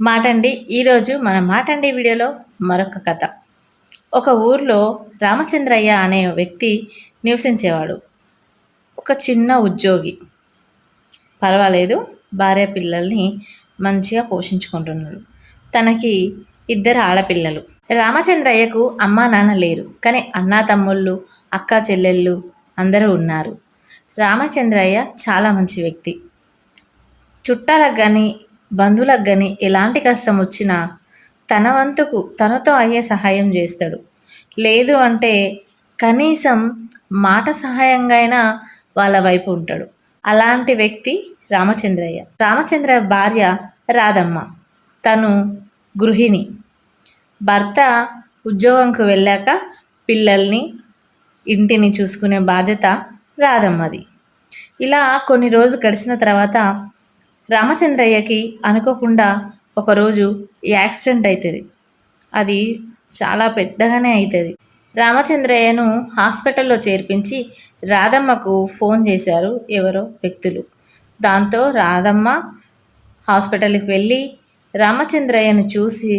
మాటండి. ఈరోజు మన మాటండి వీడియోలో మరొక కథ. ఒక ఊర్లో రామచంద్రయ్య అనే వ్యక్తి నివసించేవాడు. ఒక చిన్న ఉద్యోగి. పర్వాలేదు భార్య పిల్లల్ని మంచిగా పోషించుకుంటున్నాడు. తనకి ఇద్దరు ఆడపిల్లలు. రామచంద్రయ్యకు అమ్మా నాన్న లేరు కానీ అన్నా తమ్ముళ్ళు అక్క చెల్లెళ్ళు అందరూ ఉన్నారు. రామచంద్రయ్య చాలా మంచి వ్యక్తి. చుట్టాలకు కానీ బంధువులకు కానీ ఎలాంటి కష్టం వచ్చినా తన వంతుకు తనతో అయ్యే సహాయం చేస్తాడు. లేదు అంటే కనీసం మాట సహాయంగా అయినా వాళ్ళ వైపు ఉంటాడు. అలాంటి వ్యక్తి రామచంద్రయ్య. రామచంద్ర భార్య రాధమ్మ. తను గృహిణి. భర్త ఉద్యోగంకు వెళ్ళాక పిల్లల్ని ఇంటిని చూసుకునే బాధ్యత రాధమ్మది. ఇలా కొన్ని రోజులు గడిచిన తర్వాత రామచంద్రయ్యకి అనుకోకుండా ఒకరోజు యాక్సిడెంట్ అవుతుంది అది చాలా పెద్దగానే అవుతుంది రామచంద్రయ్యను హాస్పిటల్లో చేర్పించి రాధమ్మకు ఫోన్ చేశారు ఎవరో వ్యక్తులు. దాంతో రాధమ్మ హాస్పిటల్కి వెళ్ళి రామచంద్రయ్యను చూసి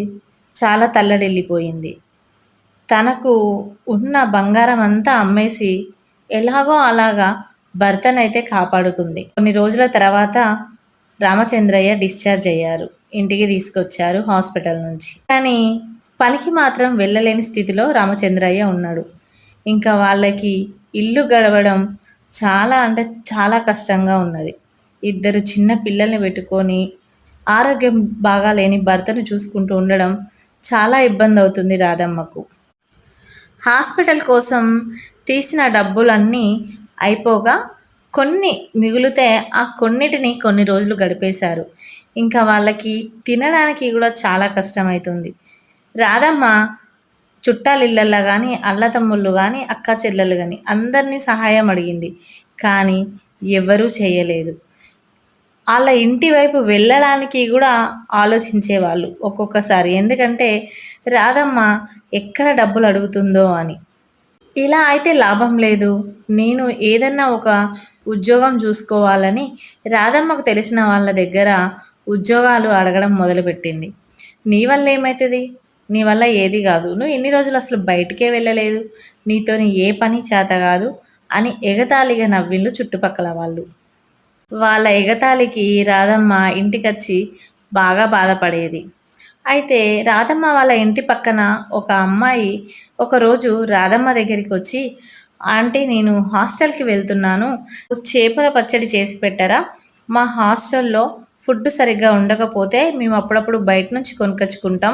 చాలా తల్లడిల్లిపోయింది. తనకు ఉన్న బంగారం అంతా అమ్మేసి ఎలాగో అలాగా భర్తనైతే కాపాడుకుంది. కొన్ని రోజుల తర్వాత రామచంద్రయ్య డిశ్చార్జ్ అయ్యారు. ఇంటికి తీసుకొచ్చారు హాస్పిటల్ నుంచి. కానీ పనికి మాత్రం వెళ్ళలేని స్థితిలో రామచంద్రయ్య ఉన్నాడు. ఇంకా వాళ్ళకి ఇల్లు గడవడం చాలా అంటే చాలా కష్టంగా ఉన్నది. ఇద్దరు చిన్న పిల్లల్ని పెట్టుకొని ఆరోగ్యం బాగా లేని భర్తను చూసుకుంటూ ఉండడం చాలా ఇబ్బంది అవుతుంది రాధమ్మకు. హాస్పిటల్ కోసం తీసిన డబ్బులన్నీ అయిపోగా కొన్ని మిగులుతే ఆ కొన్నిటిని కొన్ని రోజులు గడిపేశారు. ఇంకా వాళ్ళకి తినడానికి కూడా చాలా కష్టమవుతుంది రాధమ్మ చుట్టాలిళ్ళల్లో కానీ అల్లతమ్ముళ్ళు కానీ అక్క చెల్లెలు కానీ అందరినీ సహాయం అడిగింది. కానీ ఎవరూ చేయలేదు. వాళ్ళ ఇంటి వైపు వెళ్ళడానికి కూడా ఆలోచించేవాళ్ళు ఒక్కొక్కసారి. ఎందుకంటే రాధమ్మ ఎక్కడ డబ్బులు అడుగుతుందో అని. ఇలా అయితే లాభం లేదు. నేను ఏదన్నా ఒక ఉద్యోగం చూసుకోవాలని రాధమ్మకు తెలిసిన వాళ్ళ దగ్గర ఉద్యోగాలు అడగడం మొదలుపెట్టింది. నీ వల్ల ఏమవుతుంది నీ వల్ల ఏది కాదు. నువ్వు ఎన్ని రోజులు అసలు బయటికే వెళ్ళలేదు. నీతోని ఏ పని చేత కాదు అని ఎగతాళిగా నవ్విళ్ళు చుట్టుపక్కల వాళ్ళు. వాళ్ళ ఎగతాళికి రాధమ్మ ఇంటికొచ్చి బాగా బాధపడేది. అయితే రాధమ్మ వాళ్ళ ఇంటి పక్కన ఒక అమ్మాయి ఒకరోజు రాధమ్మ దగ్గరికి వచ్చి ఆంటీ నేను హాస్టల్కి వెళ్తున్నాను. చేపల పచ్చడి చేసి పెట్టారా? మా హాస్టల్లో ఫుడ్ సరిగ్గా ఉండకపోతే మేము అప్పుడప్పుడు బయట నుంచి కొనుకొచ్చుకుంటాం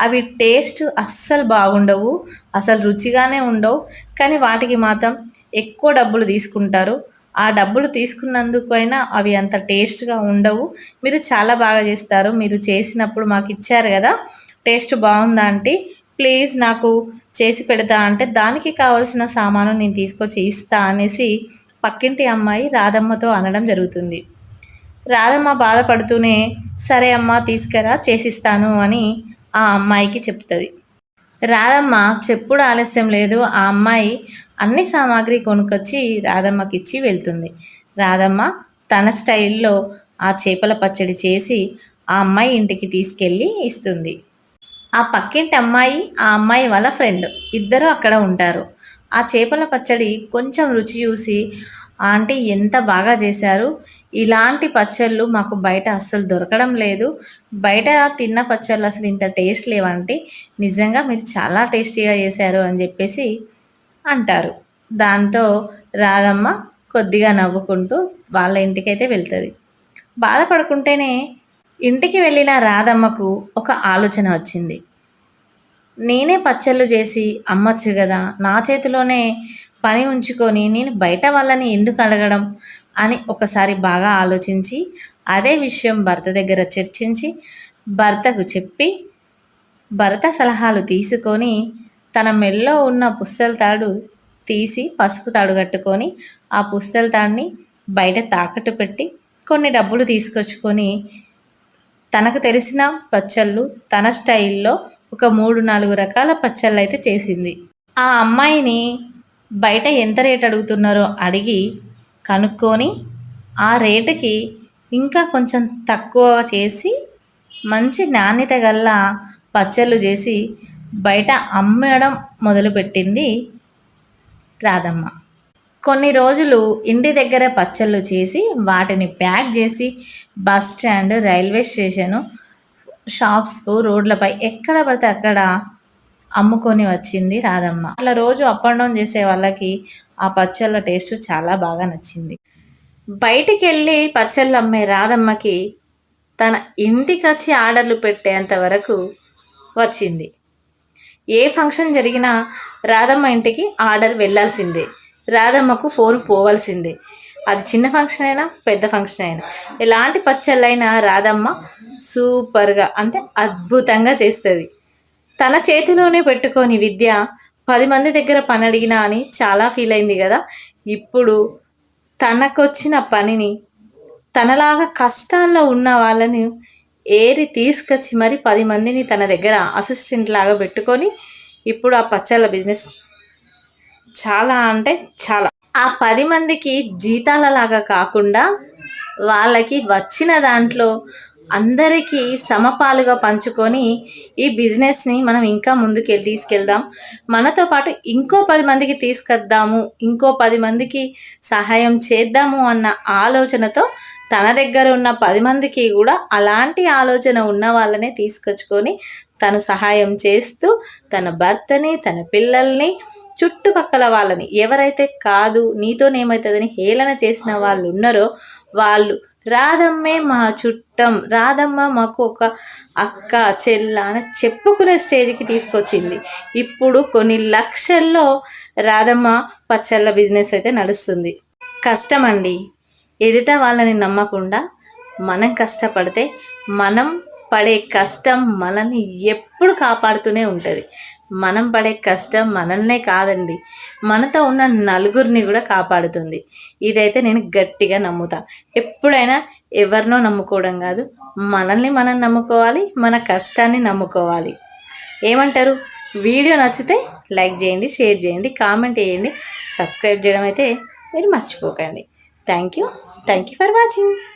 అవి టేస్ట్ అస్సలు బాగుండవు అసలు రుచిగానే ఉండవు. కానీ వాటికి మాత్రం ఎక్కువ డబ్బులు తీసుకుంటారు. ఆ డబ్బులు తీసుకున్నందుకైనా అవి అంత టేస్ట్గా ఉండవు. మీరు చాలా బాగా చేస్తారు. మీరు చేసినప్పుడు మాకు ఇచ్చారు కదా. టేస్ట్ బాగుందా అంటే ప్లీజ్ నాకు చేసి పెడతా అంటే దానికి కావలసిన సామాను నేను తీసుకొచ్చి ఇస్తా అనేసి పక్కింటి అమ్మాయి రాధమ్మతో అనడం జరుగుతుంది. రాధమ్మ బాధపడుతూనే సరే అమ్మ తీసుకురా చేసిస్తాను అని ఆ అమ్మాయికి చెప్తుంది. రాధమ్మ చెప్పుడు ఆలస్యం లేదు. ఆ అమ్మాయి అన్ని సామాగ్రి కొనుక్కొచ్చి రాధమ్మకి ఇచ్చి వెళ్తుంది. రాధమ్మ తన స్టైల్లో ఆ చేపల పచ్చడి చేసి ఆ అమ్మాయి ఇంటికి తీసుకెళ్ళి ఇస్తుంది. ఆ పక్కింటి అమ్మాయి ఆ అమ్మాయి వాళ్ళ ఫ్రెండ్ ఇద్దరు అక్కడ ఉంటారు. ఆ చేపల పచ్చడి కొంచెం రుచి చూసి ఆంటీ ఎంత బాగా చేశారు. ఇలాంటి పచ్చళ్ళు మాకు బయట అస్సలు దొరకడం లేదు. బయట తిన్న పచ్చళ్ళు అసలు ఇంత టేస్ట్ లేవంటే నిజంగా మీరు చాలా టేస్టీగా చేశారు అని చెప్పేసి అంటారు. దాంతో రాధమ్మ కొద్దిగా నవ్వుకుంటూ వాళ్ళ ఇంటికైతే వెళ్తుంది. బాధపడుకుంటేనే ఇంటికి వెళ్ళిన రాధమ్మకు ఒక ఆలోచన వచ్చింది. నేనే పచ్చళ్ళు చేసి అమ్మచ్చు కదా నా చేతిలోనే పని ఉంచుకొని నేను బయట వాళ్ళని ఎందుకు అడగడం అని ఒకసారి బాగా ఆలోచించి అదే విషయం భర్త దగ్గర చర్చించి భర్తకు చెప్పి భర్త సలహాలు తీసుకొని తన మెల్లో ఉన్న పుస్తల తాడు తీసి పసుపు తాడు కట్టుకొని ఆ పుస్తల తాడిని బయట తాకట్టు పెట్టి కొన్ని డబ్బులు తీసుకొచ్చుకొని తనకు తెలిసిన పచ్చళ్ళు తన స్టైల్లో ఒక మూడు నాలుగు రకాల పచ్చళ్ళు అయితే చేసింది. ఆ అమ్మాయిని బయట ఎంత రేట్ అడుగుతున్నారో అడిగి కనుక్కొని ఆ రేటుకి ఇంకా కొంచెం తక్కువ చేసి మంచి నాణ్యత గల పచ్చళ్ళు చేసి బయట అమ్మడం మొదలుపెట్టింది రాధమ్మ. కొన్ని రోజులు ఇంటి దగ్గర పచ్చళ్ళు చేసి వాటిని ప్యాక్ చేసి bus stand railway station shops రోడ్లపై ఎక్కడ పడితే అక్కడ అమ్ముకొని వచ్చింది రాధమ్మ. అట్లా రోజు అప్ అండ్ డౌన్ చేసే వాళ్ళకి ఆ పచ్చళ్ళ టేస్ట్ చాలా బాగా నచ్చింది. బయటికి వెళ్ళి పచ్చళ్ళు అమ్మే రాధమ్మకి తన ఇంటికి వచ్చి ఆర్డర్లు పెట్టేంత వరకు వచ్చింది. ఏ ఫంక్షన్ జరిగినా రాధమ్మ ఇంటికి ఆర్డర్ వెళ్ళాల్సిందే రాధమ్మకు ఫోన్ పోవాల్సిందే. అది చిన్న ఫంక్షన్ అయినా పెద్ద ఫంక్షన్ అయినా. ఎలాంటి పచ్చళ్ళైనా రాధమ్మ సూపర్గా అంటే అద్భుతంగా చేస్తుంది. తన చేతిలోనే పెట్టుకొని విద్య పది మంది దగ్గర పని అడిగినా అని చాలా ఫీల్ అయింది కదా. ఇప్పుడు తనకొచ్చిన పనిని తనలాగా కష్టాల్లో ఉన్న వాళ్ళని ఏరి తీసుకొచ్చి మరి పది మందిని తన దగ్గర అసిస్టెంట్ లాగా పెట్టుకొని ఇప్పుడు ఆ పచ్చళ్ళ బిజినెస్ చాలా అంటే చాలా. ఆ పది మందికి జీతాలలాగా కాకుండా వాళ్ళకి వచ్చిన దాంట్లో అందరికీ సమపాలుగా పంచుకొని ఈ బిజినెస్ని మనం ఇంకా ముందుకు తీసుకెళ్దాం. మనతో పాటు ఇంకో పది మందికి తీసుకొద్దాము ఇంకో పది మందికి సహాయం చేద్దాము అన్న ఆలోచనతో తన దగ్గర ఉన్న పది మందికి కూడా అలాంటి ఆలోచన ఉన్న వాళ్ళనే తీసుకొచ్చుకొని తను సహాయం చేస్తూ తన భర్తని తన పిల్లల్ని చుట్టుపక్కల వాళ్ళని. ఎవరైతే కాదు నీతోనేమవుతుందని హేళన చేసిన వాళ్ళు ఉన్నారో వాళ్ళు రాధమ్మే మా చుట్టం రాధమ్మ మాకు ఒక అక్క చెల్ల అని చెప్పుకునే స్టేజ్కి తీసుకొచ్చింది. ఇప్పుడు కొన్ని లక్షల్లో రాధమ్మ పచ్చళ్ళ బిజినెస్ అయితే నడుస్తుంది. కష్టం అండి ఎదుట వాళ్ళని నమ్మకుండా మనం కష్టపడితే మనం పడే కష్టం మనల్ని ఎప్పుడు కాపాడుతూనే ఉంటుంది. మనం పడే కష్టం మనల్నే కాదండి. మనతో ఉన్న నలుగురిని కూడా కాపాడుతుంది. ఇదైతే నేను గట్టిగా నమ్ముతా. ఎప్పుడైనా ఎవరినో నమ్ముకోవడం కాదు మనల్ని మనం నమ్ముకోవాలి మన కష్టాన్ని నమ్ముకోవాలి. ఏమంటారు? వీడియో నచ్చితే లైక్ చేయండి షేర్ చేయండి కామెంట్ చేయండి సబ్స్క్రైబ్ చేయడం అయితే మీరు మర్చిపోకండి. Thank you. Thank you for watching.